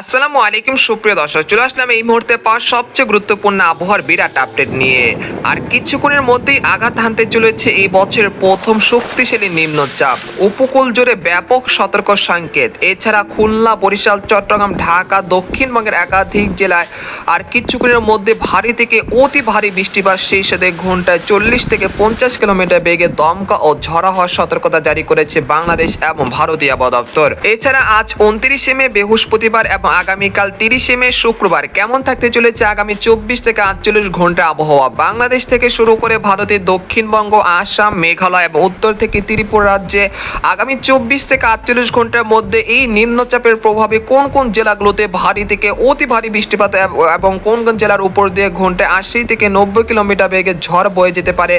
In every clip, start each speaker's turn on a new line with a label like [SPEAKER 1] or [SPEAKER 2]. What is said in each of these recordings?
[SPEAKER 1] আসসালামু আলাইকুম, সুপ্রিয় দর্শক। চলে আসলাম এই মুহূর্তে পাওয়া সবচেয়ে গুরুত্বপূর্ণ আবহাওয়ার বিরাট আপডেট নিয়ে। আর কিছুক্ষণের মধ্যেই আঘাত হানতে চলেছে এই বছরের প্রথম শক্তিশালী নিম্নচাপ। উপকূল জুড়ে ব্যাপক সতর্ক সংকেত। এছাড়া খুলনা, বরিশাল, চট্টগ্রাম, ঢাকা, দক্ষিণবঙ্গের একাধিক জেলায় আর কিছুক্ষণের মধ্যে ভারী থেকে অতি ভারী বৃষ্টিপাত সেই সাথে ঘন্টায় চল্লিশ থেকে পঞ্চাশ কিলোমিটার বেগে দমকা ও ঝড়া হওয়ার সতর্কতা জারি করেছে বাংলাদেশ এবং ভারতীয় দপ্তর। এছাড়া আজ উনত্রিশে মে, বৃহস্পতিবার এবং আগামীকাল তিরিশে মে শুক্রবার কেমন থাকতে চলেছে আগামী চব্বিশ থেকে আটচল্লিশ ঘণ্টা আবহাওয়া? বাংলাদেশ থেকে শুরু করে ভারতের দক্ষিণবঙ্গ, আসাম, মেঘালয় এবং উত্তর থেকে ত্রিপুরা রাজ্যে আগামী চব্বিশ থেকে আটচল্লিশ ঘণ্টার মধ্যে এই নিম্নচাপের প্রভাবে কোন কোন জেলাগুলোতে ভারী থেকে অতি ভারী বৃষ্টিপাত এবং কোন কোন জেলার উপর দিয়ে ঘন্টায় আশি থেকে নব্বই কিলোমিটার বেগে ঝড় বয়ে যেতে পারে?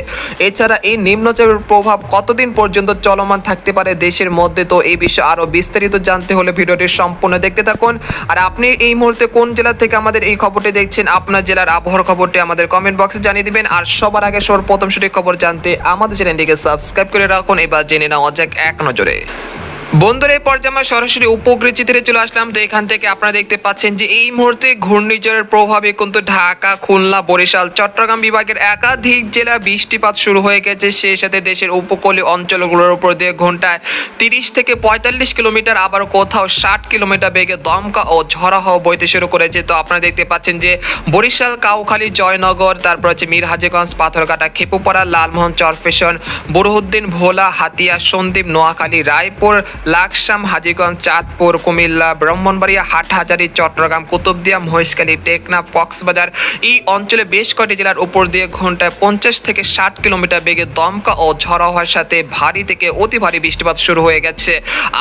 [SPEAKER 1] এছাড়া এই নিম্নচাপের প্রভাব কতদিন পর্যন্ত চলমান থাকতে পারে দেশের মধ্যে? তো এই বিষয়ে আরও বিস্তারিত জানতে হলে ভিডিওটি সম্পূর্ণ দেখতে থাকুন। আর আপনি এই মুহূর্তে কোন জেলা থেকে আমাদের এই খবরটি দেখছেন? আপনার জেলার আবহাওয়ার খবরটি আমাদের কমেন্ট বক্সে জানিয়ে দিবেন। আর সবার আগে সর্বপ্রথম সঠিক খবর জানতে আমাদের চ্যানেলটিকে সাবস্ক্রাইব করে রাখুন। এবার জেনে নেওয়া যাক এক নজরে। বন্ধুরা এই পর্যায়ে আমরা সরাসরি উপকৃত চিত্রে চলে আসলাম। তো এখান থেকে আপনারা দেখতে পাচ্ছেন যে এই মুহূর্তে ঘূর্ণিঝড়ের প্রভাবে কিন্তু ঢাকা, খুলনা, বরিশাল, চট্টগ্রাম বিভাগের একাধিক জেলা বৃষ্টিপাত শুরু হয়ে গেছে। সেই সাথে দেশের উপকূলীয় অঞ্চলগুলোর উপর দিয়ে ঘন্টায় তিরিশ থেকে পঁয়তাল্লিশ কিলোমিটার আবার কোথাও ষাট কিলোমিটার বেগে দমকা ও ঝড়া হওয়া বইতে শুরু করেছে। তো আপনারা দেখতে পাচ্ছেন যে বরিশাল, কাউখালী, জয়নগর, তারপর হচ্ছে মিরহাজিগঞ্জ পাথরঘাটা, খেপুপাড়া, লালমোহন, চরফেশন বুরহুদ্দিন ভোলা, হাতিয়া সন্দীপ নোয়াখালী, রায়পুর লাকসাম, হাজিগঞ্জ, চাঁদপুর, কুমিল্লা, ব্রাহ্মণবাড়িয়া, হাটহাজারী, চট্টগ্রাম, কুতুবদিয়া, মহেশখালী টেকনাফ কক্সবাজার এই অঞ্চলে বেশ কয়েকটি জেলার উপর দিয়ে ঘন্টায় পঞ্চাশ থেকে ষাট কিলোমিটার বেগে দমকা ও ঝড় হওয়ার সাথে ভারী থেকে অতি ভারী বৃষ্টিপাত শুরু হয়ে গেছে।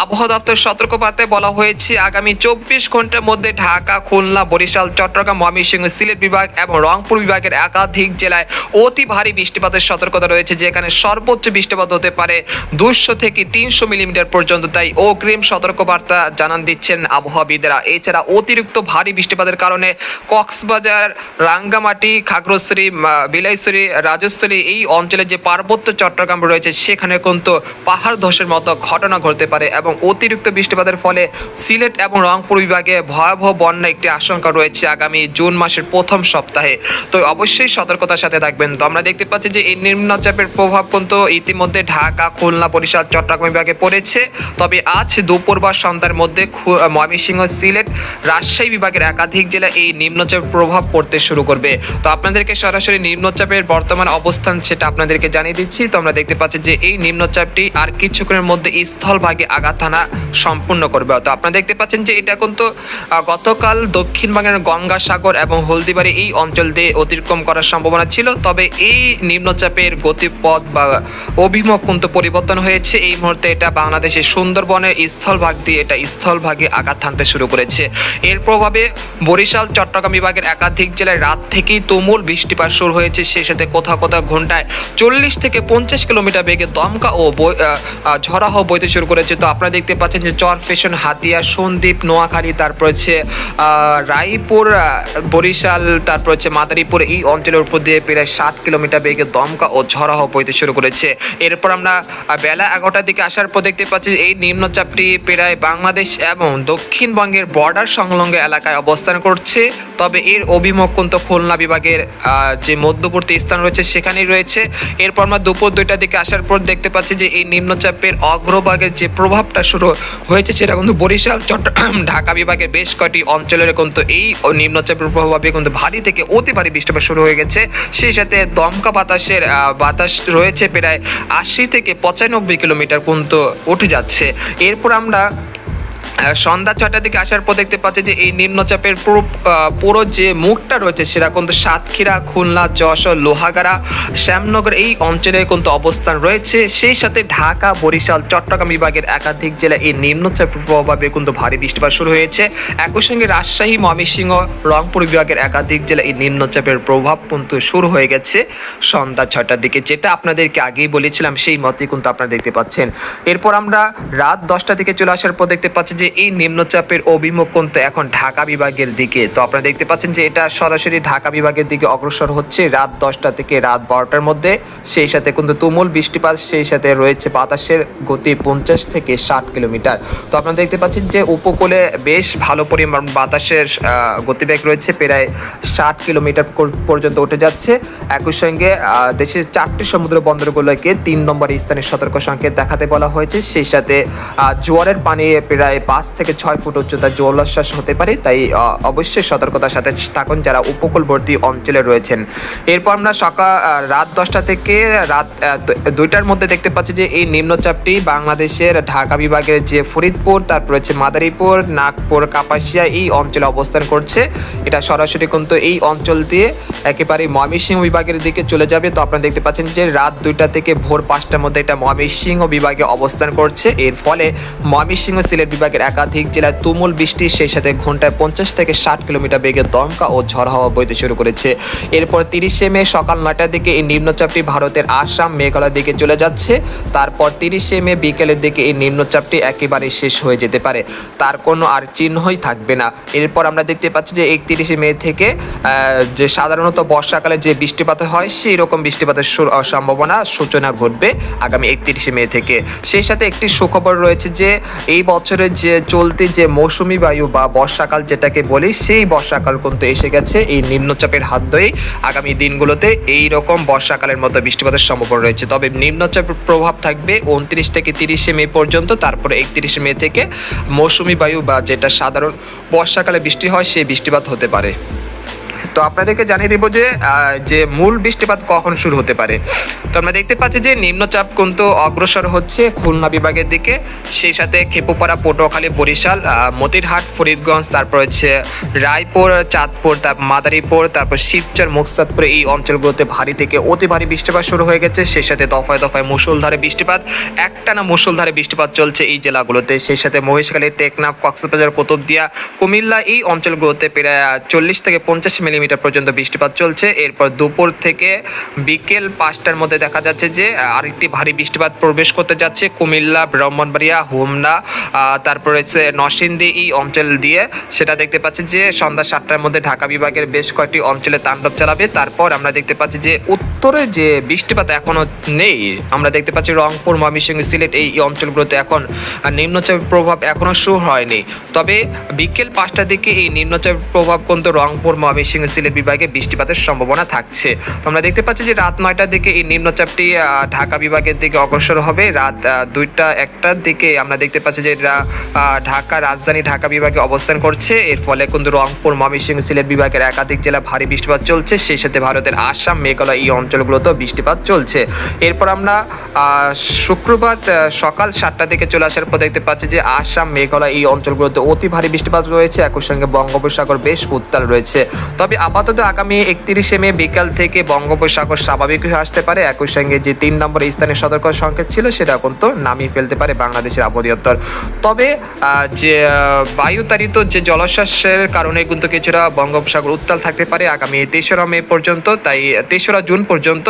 [SPEAKER 1] আবহাওয়া দপ্তর সতর্কবার্তায় বলা হয়েছে, আগামী চব্বিশ ঘণ্টার মধ্যে ঢাকা, খুলনা, বরিশাল, চট্টগ্রাম, ময়মনসিংহ, সিলেট বিভাগ এবং রংপুর বিভাগের একাধিক জেলায় অতি ভারী বৃষ্টিপাতের সতর্কতা রয়েছে, যেখানে সর্বোচ্চ বৃষ্টিপাত হতে পারে দুশো থেকে তিনশো মিলিমিটার পর্যন্ত। তাই অগ্রিম সতর্কবার্তা জানান দিচ্ছেন আবহাওয়াবিদরা। এছাড়া অতিরিক্ত ভারী বৃষ্টিপাতের কারণে কক্সবাজার, রাঙ্গামাটি, খাগড়াছড়ি মা- বিলাইছড়ি রাজস্থলী এই অঞ্চলে যে পার্বত্য চট্টগ্রাম রয়েছে, সেখানে কিন্তু পাহাড় ধসের মতো ঘটনা ঘটতে পারে এবং অতিরিক্ত বৃষ্টিপাতের ফলে সিলেট এবং রংপুর বিভাগে ভয়াবহ বন্যা একটি আশঙ্কা রয়েছে আগামী জুন মাসের প্রথম সপ্তাহে। তো অবশ্যই সতর্কতার সাথে থাকবেন। তো আমরা দেখতে পাচ্ছি যে এই নিম্নচাপের প্রভাব কিন্তু ইতিমধ্যে ঢাকা, খুলনা, বরিশাল, চট্টগ্রাম বিভাগে পড়েছে। তবে আজ দুপুর বা সন্ধ্যার মধ্যে ময়মনসিংহ সিলেট, রাজশাহী বিভাগের একাধিক জেলা এই নিম্নচাপের প্রভাব পড়তে শুরু করবে। তো আপনাদেরকে সরাসরি নিম্নচাপের বর্তমান অবস্থান সেটা আপনাদেরকে জানিয়ে দিচ্ছি। তো আমরা দেখতে পাচ্ছি যে এই নিম্নচাপটি আর কিছুক্ষণের মধ্যে স্থলভাগে আঘাত হানা সম্পূর্ণ করবে। তো আপনারা দেখতে পাচ্ছেন যে এটা কিন্তু গতকাল দক্ষিণবঙ্গের গঙ্গাসাগর এবং হলদিবাড়ি এই অঞ্চল দিয়ে অতিক্রম করার সম্ভাবনা ছিল। তবে এই নিম্নচাপের গতিপথ বা অভিমুখ কিন্তু পরিবর্তন হয়েছে। এই মুহূর্তে এটা বাংলাদেশের সুন্দরবনের স্থলভাগ দিয়ে এটা স্থলভাগে আঘাত হানতে শুরু করেছে। এর প্রভাবে বরিশাল চট্টগ্রাম বিভাগের একাধিক জেলায় রাত থেকেই তুমুল বৃষ্টিপাত শুরু হয়েছে। সেই সাথে কোথাও কোথাও ঘন্টায় চল্লিশ থেকে পঞ্চাশ কিলোমিটার বেগে দমকা ও আহ, বইতে শুরু করেছে। তো আপনারা দেখতে পাচ্ছেন যে চর ফেশন হাতিয়া সন্দ্বীপ নোয়াখালী তারপর হচ্ছে রায়পুর বরিশাল তারপর হচ্ছে মাদারীপুর এই অঞ্চলের উপর দিয়ে প্রায় সাত কিলোমিটার বেগে দমকা ও ঝড়া হওয়া বইতে শুরু করেছে। এরপর আমরা বেলা এগারোটার দিকে আসার পর দেখতে পাচ্ছি এই নিম্নচাপটি প্রায় বাংলাদেশ এবং দক্ষিণবঙ্গের বর্ডার সংলগ্ন এলাকায় অবস্থান করছে। তবে এর অভিমুখ কিন্তু খুলনা বিভাগের যে মধ্যবর্তী স্থান রয়েছে সেখানেই রয়েছে। এরপর আমরা দুপুর দুইটার দিকে আসার পর দেখতে পাচ্ছি যে এই নিম্নচাপের অগ্রভাগের যে প্রভাবটা শুরু হয়েছে সেটা কিন্তু বরিশাল, চট্টগ্রাম, ঢাকা বিভাগের বেশ কয়েকটি অঞ্চলের কিন্তু এই নিম্নচাপের প্রভাবে কিন্তু ভারী থেকে অতি ভারী বৃষ্টিপাত শুরু হয়ে গেছে। সেই সাথে দমকা বাতাসের বাতাস রয়েছে প্রায় আশি থেকে পঁচানব্বই কিলোমিটার কিন্তু উঠে যাচ্ছে। এরপর আমরা সন্ধ্যা ছটার দিকে আসার পর দেখতে পাচ্ছি যে এই নিম্নচাপের পুরো পুরো যে মুখটা রয়েছে সেটা কিন্তু সাতক্ষীরা, খুলনা, যশোর, লোহাগাড়া, শ্যামনগর এই অঞ্চলে কিন্তু অবস্থান রয়েছে। সেই সাথে ঢাকা, বরিশাল, চট্টগ্রাম বিভাগের একাধিক জেলা এই নিম্নচাপের প্রভাবে কিন্তু ভারী বৃষ্টিপাত শুরু হয়েছে। একই সঙ্গে রাজশাহী, ময়মনসিংহ, রংপুর বিভাগের একাধিক জেলা এই নিম্নচাপের প্রভাব কিন্তু শুরু হয়ে গেছে সন্ধ্যা ছটার দিকে। যেটা আপনাদেরকে আগেই বলেছিলাম, সেই মতই কিন্তু আপনারা দেখতে পাচ্ছেন। এরপর আমরা রাত দশটা থেকে চলে আসার পর দেখতে পাচ্ছি যে এই নিম্নচাপের অভিমুখ কিন্তু এখন ঢাকা বিভাগের দিকে। তো আপনারা দেখতে পাচ্ছেন যে এটা সরাসরি ঢাকা বিভাগের দিকে অগ্রসর হচ্ছে রাত দশটা থেকে রাত বারোটার মধ্যে। সেই সাথে কিন্তু তুমুল বৃষ্টিপাত, সেই সাথে রয়েছে বাতাসের গতি পঞ্চাশ থেকে ষাট কিলোমিটার। তো আপনারা দেখতে পাচ্ছেন যে উপকূলে বেশ ভালো পরিমাণ বাতাসের গতিবেগ রয়েছে, প্রায় ষাট কিলোমিটার পর্যন্ত উঠে যাচ্ছে। একই সঙ্গে দেশের চারটি সমুদ্র বন্দরগুলোকে তিন নম্বর স্থানে সতর্ক সংকেত দেখাতে বলা হয়েছে। সেই সাথে জোয়ারের পানি প্রায় পাঁচ থেকে ছয় ফুট উচ্চতা জলোচ্ছ্বাস হতে পারে, তাই অবশ্যই সতর্কতার সাথে থাকুন যারা উপকূলবর্তী অঞ্চলে রয়েছেন। এরপর আমরা সকাল রাত দশটা থেকে রাত দুইটার মধ্যে দেখতে পাচ্ছি যে এই নিম্নচাপটি বাংলাদেশের ঢাকা বিভাগের যে ফরিদপুর, তারপর হচ্ছে মাদারীপুর, নাগপুর, কাপাসিয়া এই অঞ্চলে অবস্থান করছে। এটা সরাসরি কিন্তু এই অঞ্চল দিয়ে একেবারে ময়মনসিংহ বিভাগের দিকে চলে যাবে। তো আপনারা দেখতে পাচ্ছেন যে রাত দুইটা থেকে ভোর পাঁচটার মধ্যে এটা ময়মনসিংহ বিভাগে অবস্থান করছে। এর ফলে ময়মনসিংহ সিলেট বিভাগের একাধিক জেলায় তুমুল বৃষ্টি, সেই সাথে ঘন্টায় পঞ্চাশ থেকে ষাট কিলোমিটার বেগে দমকা ও ঝড় হাওয়া বইতে শুরু করেছে। এরপর তিরিশে মে সকাল নয়টার দিকে এই নিম্নচাপটি ভারতের আসাম, মেঘালয়ের দিকে চলে যাচ্ছে। তারপর তিরিশে মে বিকেলের দিকে এই নিম্নচাপটি একেবারে শেষ হয়ে যেতে পারে। তার কোনো আর চিহ্নই থাকবে না। এরপর আমরা দেখতে পাচ্ছি যে একত্রিশে মে থেকে যে সাধারণত বর্ষাকালে যে বৃষ্টিপাত হয়, সেই রকম বৃষ্টিপাতের সম্ভাবনা, সূচনা ঘটবে আগামী একত্রিশে মে থেকে। সেই সাথে একটি সুখবর রয়েছে যে, এই বছরের যে চলতি যে মৌসুমি বায়ু বা বর্ষাকাল যেটাকে বলি, সেই বর্ষাকাল কিন্তু এসে গেছে এই নিম্নচাপের হাত ধরেই। আগামী দিনগুলোতে এই রকম বর্ষাকালের মতো বৃষ্টিপাতের সম্ভাবনা রয়েছে। তবে নিম্নচাপের প্রভাব থাকবে উনত্রিশ থেকে তিরিশে মে পর্যন্ত, তারপরে একত্রিশে মে থেকে মৌসুমি বায়ু বা যেটা সাধারণ বর্ষাকালে বৃষ্টি হয়, সেই বৃষ্টিপাত হতে পারে। তো আপনাদেরকে জানিয়ে দেবো যে যে মূল বৃষ্টিপাত কখন শুরু হতে পারে। তো আমরা দেখতে পাচ্ছি যে নিম্নচাপ কিন্তু অগ্রসর হচ্ছে খুলনা বিভাগের দিকে। সেই সাথে খেপুপাড়া, পটুয়াখালী, বরিশাল মতিরহাট, ফরিদগঞ্জ, তারপর হচ্ছে রায়পুর, চাঁদপুর তারপর মাদারীপুর, তারপর শিবচর, মুকসাদপুর এই অঞ্চলগুলোতে ভারী থেকে অতি ভারী বৃষ্টিপাত শুরু হয়ে গেছে। সেই সাথে দফায় দফায় মুসলধারে বৃষ্টিপাত। একটানা মুসলধারে বৃষ্টিপাত চলছে এই জেলাগুলোতে। সেই সাথে মহেশখালী, টেকনাফ, কক্সবাজার, কুতুবদিয়া, কুমিল্লা এই অঞ্চলগুলোতে প্রায় চল্লিশ থেকে পঞ্চাশ মিলিমিটার পর্যন্ত বৃষ্টিপাত চলছে। এরপর দুপুর থেকে বিকেল পাঁচটার মধ্যে দেখা যাচ্ছে যে, আরেকটি ভারী বৃষ্টিপাত প্রবেশ করতে যাচ্ছে। কুমিল্লা, ব্রাহ্মণবাড়িয়া, হোমনা তারপর হচ্ছে নরসিংদী এই অঞ্চল দিয়ে সেটা দেখতে পাচ্ছি যে, সন্ধ্যা সাতটার মধ্যে ঢাকা বিভাগের বেশ কয়েকটি অঞ্চলে তাণ্ডব চালাবে। তারপর আমরা দেখতে পাচ্ছি যে, উত্তরে যে বৃষ্টিপাত এখনও নেই, আমরা দেখতে পাচ্ছি রংপুর, ময়মনসিংহ, সিলেট এই অঞ্চলগুলোতে এখন নিম্নচাপের প্রভাব এখনও শুরু হয়নি। তবে বিকেল পাঁচটার দিকে এই নিম্নচাপের প্রভাব কিন্তু রংপুর, ময়মনসিংহ সিলেট বিভাগে বৃষ্টিপাতের সম্ভাবনা থাকছে। তোমরা দেখতে পাচ্ছি যে রাত নয়টার দিকে এই নিম্নচাপটি ঢাকা বিভাগের দিকে অগ্রসর হবে। রাত দুইটা, একটার দিকে আমরা দেখতে পাচ্ছি যে এটা ঢাকা, রাজধানী ঢাকা বিভাগে অবস্থান করছে। এর ফলে কিন্তু রংপুর, ময়মনসিংহ, সিলেট বিভাগের একাধিক জেলা ভারী বৃষ্টিপাত চলছে। সেই সাথে ভারতের আসাম, মেঘালয় এই অঞ্চলগুলোতেও বৃষ্টিপাত চলছে। এরপর আমরা শুক্রবার সকাল সাতটা থেকে চলে আসার পর দেখতে পাচ্ছি যে আসাম, মেঘালয় এই অঞ্চলগুলোতে অতি ভারী বৃষ্টিপাত রয়েছে। একই সঙ্গে বঙ্গোপসাগর বেশ উত্তাল রয়েছে। তবে আপাতত আগামী একত্রিশে মে বিকাল থেকে বঙ্গোপসাগর স্বাভাবিক হয়ে আসতে পারে। একই সঙ্গে যে তিন নম্বর স্থানে সতর্ক সংকেত ছিল, সেটা কিন্তু নামিয়ে ফেলতে পারে বাংলাদেশের আবহাওয়া তবে যে বায়ুতারিত যে জলোচ্ছ্বাসের কারণে কিন্তু কিছুটা বঙ্গোপসাগর উত্তাল থাকতে পারে আগামী তেসরা মে পর্যন্ত। তাই তেসরা জুন পর্যন্ত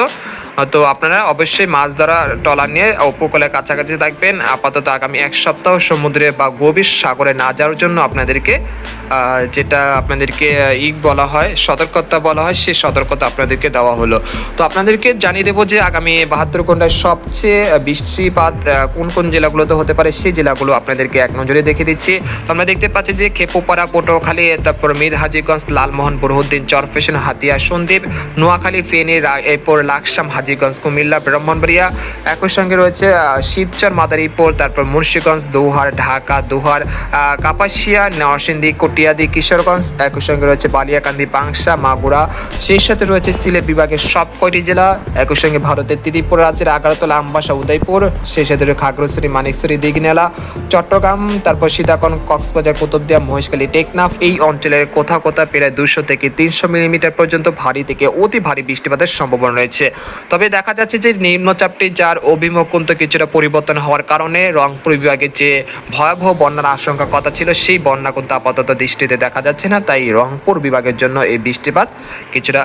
[SPEAKER 1] তো আপনারা অবশ্যই মাছ ধরা ট্রলার নিয়ে উপকূলের কাছাকাছি থাকবেন। আপাতত আগামী এক সপ্তাহ সমুদ্রে বা গভীর সাগরে না যাওয়ার জন্য আপনাদেরকে যেটা আপনাদেরকে ই বলা হয়, সতর্কতা বলা হয়, সেই সতর্কতা আপনাদেরকে দেওয়া হলো। তো আপনাদেরকে জানিয়ে দেবো যে আগামী বাহাত্তর ঘন্টায় সবচেয়ে বৃষ্টিপাত কোন কোন জেলাগুলোতে হতে পারে সেই জেলাগুলো আপনাদেরকে এক নজরে দেখে দিচ্ছি। তো আমরা দেখতে পাচ্ছি যে খেপোপাড়া, পটুয়াখালী, তারপর মির হাজিগঞ্জ লালমোহন বরহুদ্দিন চরফেশন, হাতিয়া, সন্দ্বীপ, নোয়াখালী, ফেনী এরপর লাকসাম হাজিগঞ্জ কুমিল্লা ব্রাহ্মণবাড়িয়া। একই সঙ্গে রয়েছে শিবচর, মাদারীপুর, তারপর মুন্সিগঞ্জ, দৌহার, ঢাকা, দোহার কাপাসিয়া, নরসিংদী, কটিয়াদি, কিশোরগঞ্জ। একই সঙ্গে রয়েছে বালিয়াকান্দি পাংশা মাগুরা। সেই সাথে রয়েছে সিলেট বিভাগের সব কয়টি জেলা। একই সঙ্গে ভারতের ত্রিপুরা রাজ্যের আগারতলা আমবাসা, উদয়পুর। সেই সাথে রয়েছে খাগড়াছড়ি, মানিকছড়ি, দিঘনেলা, চট্টগ্রাম, তারপর সীতাকন, কক্সবাজার, কুতুবদিয়া, মহেশখালী, টেকনাফ। এই অঞ্চলের কোথাও কোথাও প্রায় দুশো থেকে তিনশো মিলিমিটার পর্যন্ত ভারী থেকে অতি ভারী বৃষ্টিপাতের সম্ভাবনা রয়েছে। তবে তবে দেখা যাচ্ছে যে নিম্নচাপটি যার অভিমুখ কিন্তু কিছুটা পরিবর্তন হওয়ার কারণে রংপুর বিভাগে যে ভয়াবহ বন্যার আশঙ্কা কথা ছিল, সেই বন্যা কিন্তু আপাতত দৃষ্টিতে দেখা যাচ্ছে না। তাই রংপুর বিভাগের জন্য এই বৃষ্টিপাত কিছুটা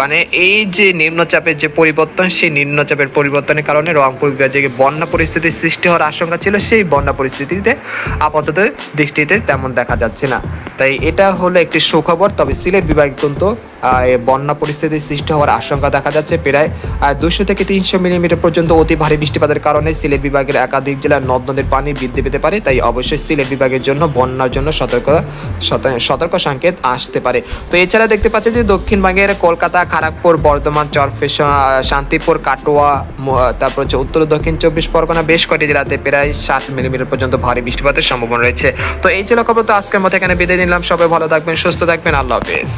[SPEAKER 1] মানে এই যে নিম্নচাপের যে পরিবর্তন, সেই নিম্নচাপের পরিবর্তনের কারণে রংপুর বিভাগে যে বন্যা পরিস্থিতির সৃষ্টি হওয়ার আশঙ্কা ছিল, সেই বন্যা পরিস্থিতিতে আপাতত দৃষ্টিতে তেমন দেখা যাচ্ছে না। তাই এটা হলো একটি সুখবর। তবে সিলেট বিভাগ কিন্তু বন্যা পরিস্থিতির সৃষ্টি হওয়ার আশঙ্কা দেখা যাচ্ছে। প্রায় দুশো থেকে তিনশো মিলিমিটার পর্যন্ত অতি ভারী বৃষ্টিপাতের কারণে সিলেট বিভাগের একাধিক জেলার নদ নদীর পানি বৃদ্ধি পেতে পারে, তাই অবশ্যই সিলেট বিভাগের জন্য বন্যার জন্য সতর্ক সতর্ক সংকেত আসতে পারে। তো এছাড়া দেখতে পাচ্ছি যে দক্ষিণবঙ্গের কলকাতা খড়গপুর বর্ধমান চরফেশ শান্তিপুর, কাটোয়া তারপর হচ্ছে উত্তর দক্ষিণ চব্বিশ পরগনা বেশ কয়েকটি জেলাতে প্রায় ষাট মিলিমিটার পর্যন্ত ভারী বৃষ্টিপাতের সম্ভাবনা রয়েছে। তো এই ছিল খবর, তো আজকের মতো এখানে বিদায় নিলাম। সবাই ভালো থাকবেন, সুস্থ থাকবেন। আল্লাহ হাফেজ।